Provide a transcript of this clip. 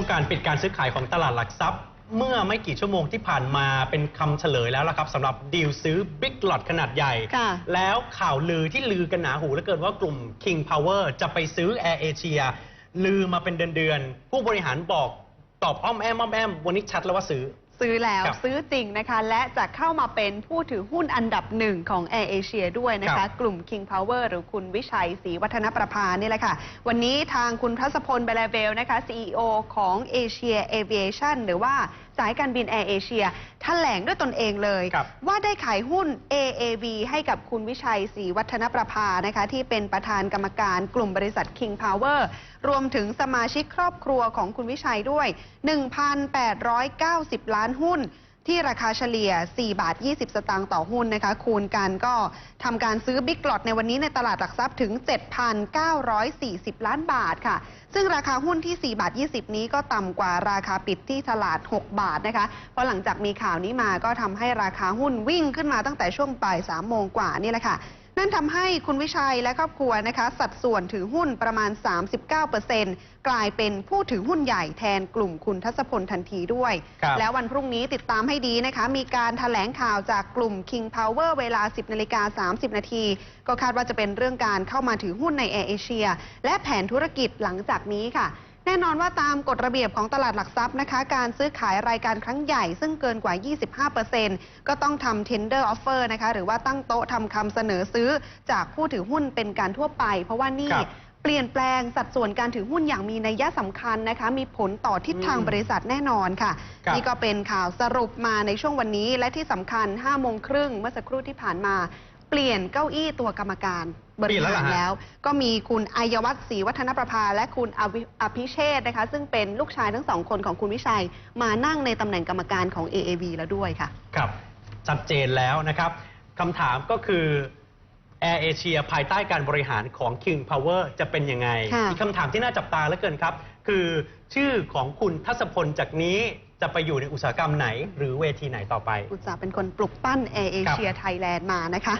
วงการปิดการซื้อขายของตลาดหลักทรัพย์ เมื่อไม่กี่ชั่วโมงที่ผ่านมาเป็นคำเฉลยแล้วละครับสำหรับดีลซื้อบิ๊กหลอดขนาดใหญ่ ค่ะ แล้วข่าวลือที่ลือกันหนาหูเหลือเกินว่ากลุ่ม King Power จะไปซื้อ Air Asia ลือมาเป็นเดือนๆ ผู้บริหารบอกตอบอ้อมแอมอ้อมแอมวันนี้ชัดแล้วว่าซื้อ ซื้อแล้วครับซื้อจริงนะคะ และจะเข้ามาเป็นผู้ถือหุ้นอันดับหนึ่งของ Air Asia ด้วยนะครัคะ บ กลุ่ม King Power หรือคุณวิชัยศรีวัฒนประภานี่แหละค่ะ วันนี้ทางคุณพัสพลเบลาเบลนะคะ CEO ของ Asia Aviation หรือว่า สายการบิน Air Asia แถลงด้วยตนเองเลย ครับ ว่าได้ขายหุ้น AAV ให้กับคุณวิชัยศรีวัฒนประภานะคะที่เป็นประธานกรรมการกลุ่มบริษัท King Power รวมถึงสมาชิกครอบครัวของคุณวิชัยด้วย 1,890 ล้านหุ้น ที่ราคาเฉลี่ย 4 บาท 20 สตางค์ต่อหุ้นนะคะ คูณกันก็ทำการซื้อบิ๊กกลอดในวันนี้ในตลาดหลักทรัพย์ถึง 7,940 ล้านบาทค่ะ ซึ่งราคาหุ้นที่ 4 บาท 20 นี้ก็ต่ำกว่าราคาปิดที่ตลาด 6 บาทนะคะ เพราะหลังจากมีข่าวนี้มาก็ทำให้ราคาหุ้นวิ่งขึ้นมาตั้งแต่ช่วงบ่าย3โมงกว่านี่แหละค่ะ นั่นทำให้คุณวิชัยและครอบครัวนะคะ สัดส่วนถือหุ้นประมาณ 39%กลายเป็นผู้ถือหุ้นใหญ่แทนกลุ่มคุณทัศพลทันทีด้วยครับแล้ววันพรุ่งนี้ติดตามให้ดีนะคะ มีการถแถลงข่าวจากกลุ่ม King Power เวลา 10นาฬิกา30 นาที ก็คาดว่าจะเป็นเรื่องการเข้ามาถือหุ้นในแอร์เอเชียและแผนธุรกิจหลังจากนี้ค่ะ แน่นอนว่าตามกฎระเบียบของตลาดหลักทรัพย์นะคะ การซื้อขายรายการครั้งใหญ่ซึ่งเกินกว่า 25%ก็ต้องทำ tender offer นะคะ หรือว่าตั้งโต๊ะทำคำเสนอซื้อจากผู้ถือหุ้นเป็นการทั่วไป เพราะว่านี่ครับเปลี่ยนแปลงสัดส่วนการถือหุ้นอย่างมีนัยสำคัญนะคะ มีผลต่อทิศทางอืมบริษัทแน่นอนค่ะครับนี่ก็เป็นข่าวสรุปมาในช่วงวันนี้ และที่สำคัญ5โมงครึ่งเมื่อสักครู่ที่ผ่านมา เปลี่ยนเก้าอี้ตัวกรรมการ บริเปลี่ยนแล้วเหรหาอรฮะแล้ว ก็มีคุณอายวัฒน์ศรีวัฒนประภา และคุณอวิอภิเชษฐ์นะคะ ซึ่งเป็นลูกชายทั้งสองคนของคุณวิชัย มานั่งในตำแหน่งกรรมการของ AAV แล้วด้วยค่ะ ครับ ชัดเจนแล้วนะครับคำถามก็คือ Air Asia ภายใต้การบริหารของ King Power จะเป็นยังไงค่ะอีกคำถามที่น่าจับตาเหลือเกินครับ คือชื่อของคุณทัศพลจากนี้จะไปอยู่ในอุตสาหกรรมไหน หรือเวทีไหนต่อไป อุตสาห์เป็นคนปลุกปั้น Air Asia Thailand มานะคะ